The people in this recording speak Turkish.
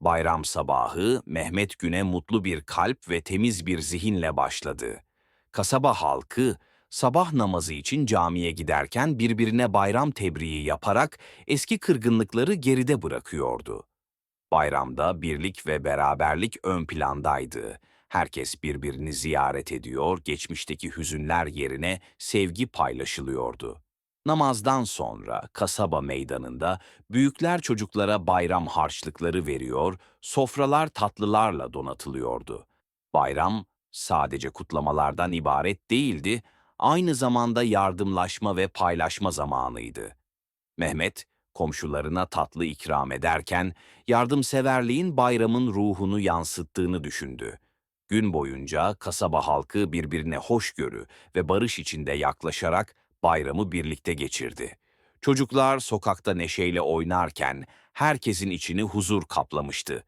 Bayram sabahı Mehmet güne mutlu bir kalp ve temiz bir zihinle başladı. Kasaba halkı sabah namazı için camiye giderken birbirine bayram tebriği yaparak eski kırgınlıkları geride bırakıyordu. Bayramda birlik ve beraberlik ön plandaydı. Herkes birbirini ziyaret ediyor, geçmişteki hüzünler yerine sevgi paylaşılıyordu. Namazdan sonra kasaba meydanında büyükler çocuklara bayram harçlıkları veriyor, sofralar tatlılarla donatılıyordu. Bayram sadece kutlamalardan ibaret değildi, aynı zamanda yardımlaşma ve paylaşma zamanıydı. Mehmet, komşularına tatlı ikram ederken yardımseverliğin bayramın ruhunu yansıttığını düşündü. Gün boyunca kasaba halkı birbirine hoşgörü ve barış içinde yaklaşarak bayramı birlikte geçirdi. Çocuklar sokakta neşeyle oynarken herkesin içini huzur kaplamıştı.